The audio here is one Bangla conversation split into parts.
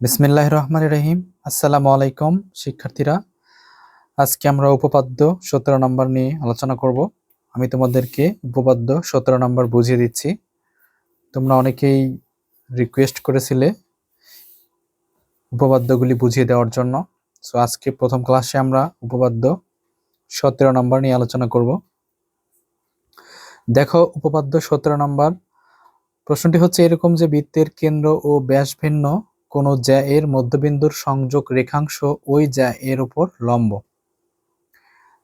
বিসমিল্লাহ রহমান রহিম। আসসালামু আলাইকুম, শিক্ষার্থীরা। আজকে আমরা উপপাদ্য সতেরো নম্বর নিয়ে আলোচনা করব। আমি তোমাদেরকে উপপাদ্য সতেরো নম্বর বুঝিয়ে দিচ্ছি। তোমরা অনেকেই রিকোয়েস্ট করেছিলে উপপাদ্যগুলি বুঝিয়ে দেওয়ার জন্য। সো আজকে প্রথম ক্লাসে আমরা উপপাদ্য সতেরো নম্বর নিয়ে আলোচনা করব। দেখো, উপপাদ্য সতেরো নম্বর প্রশ্নটি হচ্ছে এরকম যে বৃত্তের কেন্দ্র ও ব্যাস ভিন্ন কোনো জ্যা এর মধ্যবিন্দুর সংযোগ রেখাংশ ওই জ্যা এর উপর লম্ব।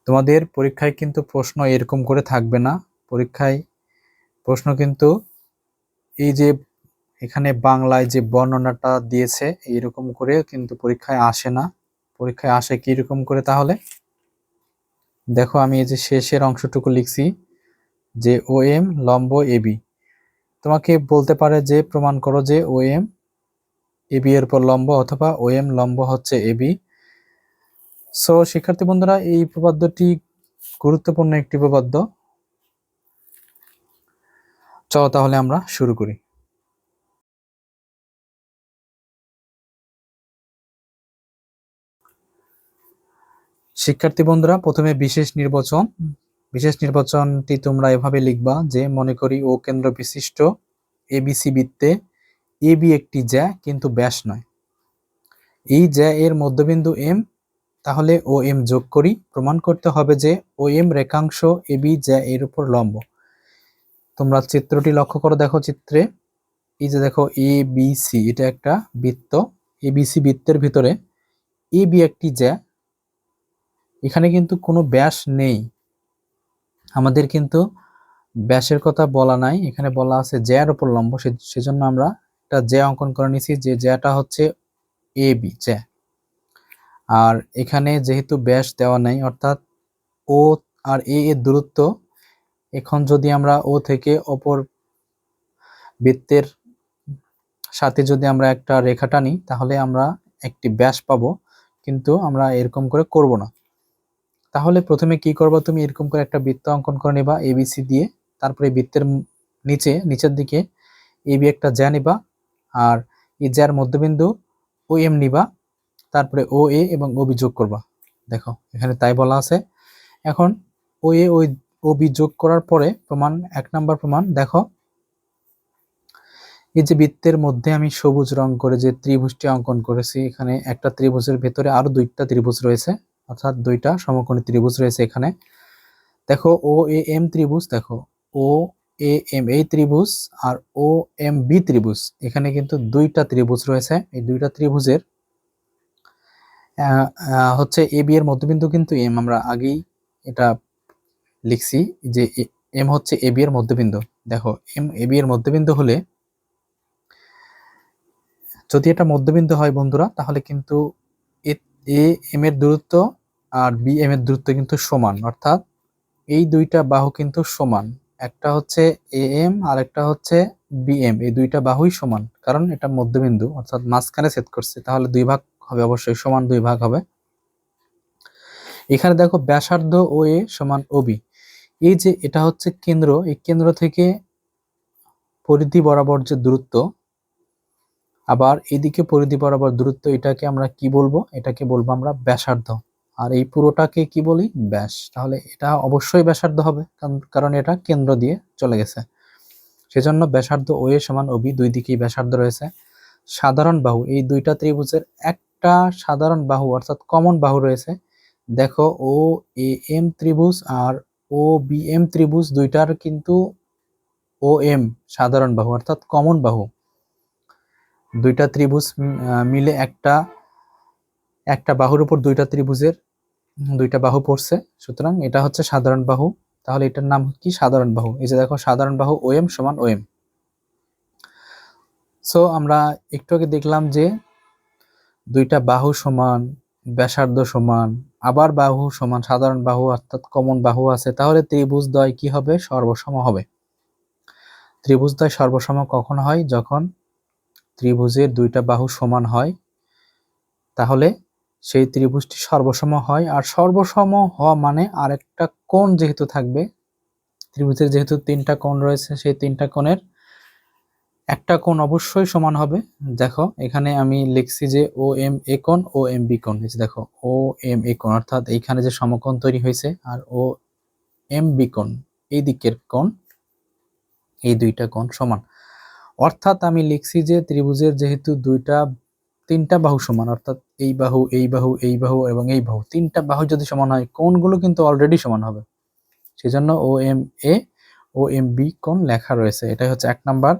তোমাদের পরীক্ষায় কিন্তু প্রশ্ন এরকম করে থাকবে না। পরীক্ষায় প্রশ্ন কিন্তু এই যে এখানে বাংলায় যে বর্ণনাটা দিয়েছে এইরকম করে কিন্তু পরীক্ষায় আসে না। পরীক্ষায় আসে কি রকম করে তাহলে? দেখো, আমি এই যে শেষের অংশটুকু লিখছি, যে ও এম লম্ব এবি তোমাকে বলতে পারে যে, প্রমাণ করো যে ও এম এবি এর পর লম্ব অথবা ও এম লম্ব হচ্ছে এবি সো শিক্ষার্থী বন্ধুরা, এই উপপাদ্যটি গুরুত্বপূর্ণ একটি উপপাদ্য। চলো তাহলে আমরা শুরু করি। শিক্ষার্থী বন্ধুরা, প্রথমে বিশেষ নির্বাচন। বিশেষ নির্বাচনটি তোমরা এভাবে লিখবা যে, মনে করি ও কেন্দ্র বিশিষ্ট এবিসি বৃত্তে এবি একটি জ্যা কিন্তু ব্যাস নয়। এই জ্যা এর মধ্যবিন্দু এম, তাহলে ও এম যোগ করি। প্রমাণ করতে হবে যে ও এম রেখাংশ এবি জ্যা এর উপর লম্ব। তোমরা চিত্রটি লক্ষ্য করো, দেখো চিত্রে। এই যে দেখো এ বি সি, এটা একটা বৃত্ত। এ বি সি বৃত্তের ভিতরে এ বি একটি জ্যা। এখানে কিন্তু কোনো ব্যাস নেই। আমাদের কিন্তু ব্যাসের কথা বলা নাই। এখানে বলা আছে জ্যার উপর লম্ব সেজন্য আমরা একটা জ্যা অঙ্কন করে নিছি, যে জ্যাটা হচ্ছে এ, বি, জ্যা। আর এখানে যেহেতু ব্যাস দেওয়া নাই, অর্থাৎ ও আর এ এর দূরত্ব, এখন যদি আমরা ও থেকে অপর বৃত্তের সাথে যদি আমরা একটা রেখা টানি, তাহলে আমরা একটি ব্যাস পাবো, কিন্তু আমরা এরকম করে করব না। তাহলে প্রথমে কি করব তুমি? এরকম করে একটা বৃত্ত অঙ্কন করে নিবা এবিসি দিয়ে। তারপরে বৃত্তের নিচে, নিচের দিকে এবি একটা জ্যা নিবা আর এই জ্যার মধ্যবিন্দু ও এম নিবা, তারপরে ও এ এবং ওবি যোগ করবা। দেখো, এখানে তাই বলা আছে। এখন ও এ ওই ওবি যোগ করার পরে প্রমাণ, এক নাম্বার প্রমাণ, দেখো। এই যে বৃত্তের মধ্যে আমি সবুজ রং করে যে ত্রিভুজটি অঙ্কন করেছি, এখানে একটা ত্রিভুজের ভেতরে আরও দুইটা ত্রিভুজ রয়েছে, অর্থাৎ দুইটা সমকোণী ত্রিভুজ রয়েছে এখানে। দেখো ও এ এম ত্রিভুজ, দেখো, ও এ এম এই ত্রিভুজ আর ও এম বি ত্রিভুজ। এখানে কিন্তু দুইটা ত্রিভুজ রয়েছে। এই দুইটা ত্রিভুজের হচ্ছে এ বি এর মধ্যবিন্দু কিন্তু এম আমরা আগেই এটা লিখছি যে এম হচ্ছে এ বি এর মধ্যবিন্দু। দেখো এম এ বি এর মধ্যবিন্দু হলে যদি এটা মধ্যবিন্দু হয় বন্ধুরা, তাহলে কিন্তু এ এম এর দূরত্ব আর বি এম এর দূরত্ব কিন্তু সমান। অর্থাৎ এই দুইটা বাহু কিন্তু সমান। একটা হচ্ছে এ এম আর একটা হচ্ছে বি এম এই দুইটা বাহুই সমান, কারণ এটা মধ্যবিন্দু, অর্থাৎ মাঝখানে সেট করছে, তাহলে দুই ভাগ হবে, অবশ্যই সমান দুই ভাগ হবে। এখানে দেখো ব্যাসার্ধ ও এ সমান ওবি এই যে এটা হচ্ছে কেন্দ্র, এই কেন্দ্র থেকে পরিধি বরাবর যে দূরত্ব, আবার এদিকে পরিধি বরাবর দূরত্ব, এটাকে আমরা কি বলব? এটাকে বলব আমরা ব্যাসার্ধ। আর এই পুরোটাকে কি বলি? ব্যাস। তাহলে এটা অবশ্যই ব্যাসার্ধ হবে, কারণ এটা কেন্দ্র দিয়ে চলে গেছে। সেজন্য ব্যাসার্ধ ও এ সমান অবি দুই দিকেই ব্যাসার্ধ রয়েছে। সাধারণ বাহু, এই দুইটা ত্রিভুজের একটা সাধারণ বাহু, অর্থাৎ কমন বাহু রয়েছে। দেখো, ও, এ, এম ত্রিভুজ আর ও, বি, এম ত্রিভুজ দুইটার কিন্তু ও, এম সাধারণ বাহু, অর্থাৎ কমন বাহু। দুইটা ত্রিভুজ মিলে একটা একটা বাহুর উপর দুইটা ত্রিভুজের দুইটা বাহু পড়ছে, সুতরাং এটা হচ্ছে সাধারণ বাহু। তাহলে এটার নাম কি? সাধারণ বাহু। এই যে দেখো, সাধারণ বাহু ওএম সমান ওএম। সো আমরা একটু আগে দেখলাম যে দুইটা বাহু সমান, ব্যাসার্ধ সমান, আবার বাহু সমান, সাধারণ বাহু অর্থাৎ কমন বাহু আছে। তাহলে ত্রিভুজ দ্বয় কি হবে? সর্বসম হবে। ত্রিভুজ দ্বয় সর্বসম কখন হয়? যখন ত্রিভুজের দুইটা বাহু সমান হয়, তাহলে সেই ত্রিভুজটি সর্বসম হয়, আর সর্বসম হওয়া মানে আরেকটা কোণ যেহেতু থাকবে, ত্রিভুজের যেহেতু তিনটা কোণ রয়েছে, সেই তিনটা কোণের একটা কোণ অবশ্যই সমান হবে। দেখো, এখানে আমি লিখছি যে ও এম এ কোণ ও এম বি কোণ। এই দেখো ও এম এ কোণ, অর্থাৎ এইখানে যে সমকোণ তৈরি হয়েছে, আর ও এম বি কোণ, এই দিকের কোণ, এই দুইটা কোণ সমান। অর্থাৎ আমি লিখছি যে ত্রিভুজের যেহেতু দুইটা তিনটা বাহু সমান, অর্থাৎ এই বাহু এই বাহু এই বাহু এবং এই বাহু। তিনটা বাহু যদি সমান হয়, কোণগুলো কিন্তু অলরেডি সমান হবে। সেজন্য O M A O M B কোণ লেখা রয়েছে। এটাই হচ্ছে এক নাম্বার।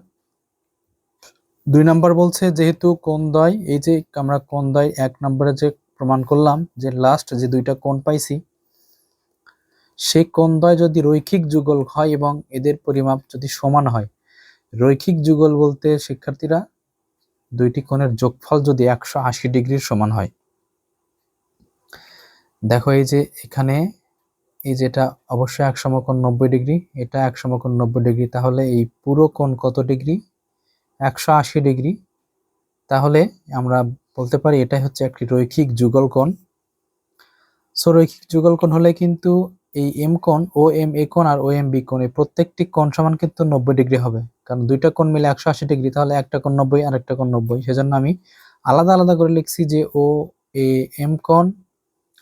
দুই নাম্বার বলছে, যেহেতু কোণদ্বয় এই যে আমরা কোণদ্বয় এক নম্বরে যে প্রমাণ করলাম, যে লাস্ট যে দুইটা কোণ পাইছি সেই কোণদ্বয় যদি রৈখিক যুগল হয় এবং এদের পরিমাপ যদি সমান হয়, রৈখিক যুগল বলতে শিক্ষার্থীরা দুইটি কোণের যোগফল যদি একশো আশি ডিগ্রির সমান হয়। দেখো এই যে এখানে, এই যেটা অবশ্যই এক সমকোণ নব্বই ডিগ্রি, এটা এক সমকোণ নব্বই ডিগ্রি, তাহলে এই পুরো কোণ কত ডিগ্রি? একশো আশি ডিগ্রি। তাহলে আমরা বলতে পারি এটাই হচ্ছে একটি রৈখিক যুগল কোণ। সো রৈখিক যুগল কোণ হলে কিন্তু এই এম কোণ ও এম এ কোণ আর ও এম বি কোণ, এই প্রত্যেকটি কোণ সমান কিন্তু নব্বই ডিগ্রি হবে। কারণ দুইটা কোণ মিলে একশো আশি ডিগ্রি, তাহলে একটা কোণ নব্বই আর একটা কোণ নব্বই। সেজন্য আমি আলাদা আলাদা করে লিখছি যে ও এ এম কোণ,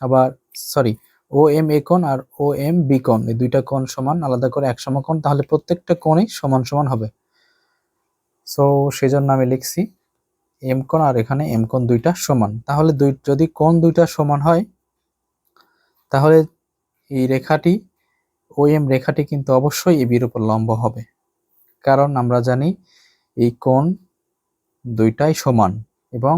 আবার সরি ও এম এ কোণ আর ও এম বি কোণ, এই দুইটা কোণ সমান আলাদা করে এক সমকোণ, তাহলে প্রত্যেকটা কোণই সমান সমান হবে। সো সেজন্য আমি লিখছি এম কোণ আর এখানে এম কোণ দুইটা সমান। তাহলে দুই, যদি কোণ দুইটা সমান হয়, তাহলে এই রেখাটি ও এম রেখাটি কিন্তু অবশ্যই এবির উপর লম্ব হবে। কারণ আমরা জানি এই কোণ দুইটাই সমান এবং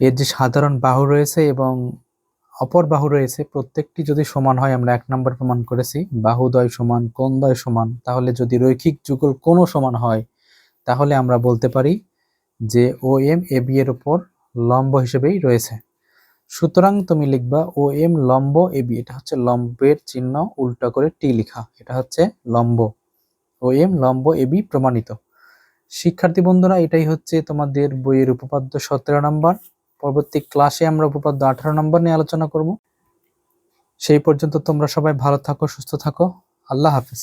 এর যে সাধারণ বাহু রয়েছে এবং অপর বাহু রয়েছে, প্রত্যেকটি যদি সমান হয়, আমরা এক নম্বর প্রমাণ করেছি, বাহুদ্বয় সমান, কোণদ্বয় সমান, তাহলে যদি রৈখিক যুগল কোনো সমান হয়, তাহলে আমরা বলতে পারি যে ও এম এ বি এর উপর লম্ব হিসেবেই রয়েছে। সুতরাং তুমি লিখবা ও এম লম্ব এ বি এটা হচ্ছে লম্বের চিহ্ন, উল্টা করে টি লেখা, এটা হচ্ছে লম্ব। ও এম লম্ব এ বি প্রমাণিত। শিক্ষার্থী বন্ধুরা, এটাই হচ্ছে তোমাদের বইয়ের উপপাদ্য সতেরো নম্বর। পরবর্তী ক্লাসে আমরা উপপাদ্য আঠারো নম্বর নিয়ে আলোচনা করব। সেই পর্যন্ত তোমরা সবাই ভালো থাকো, সুস্থ থাকো। আল্লাহ হাফিজ।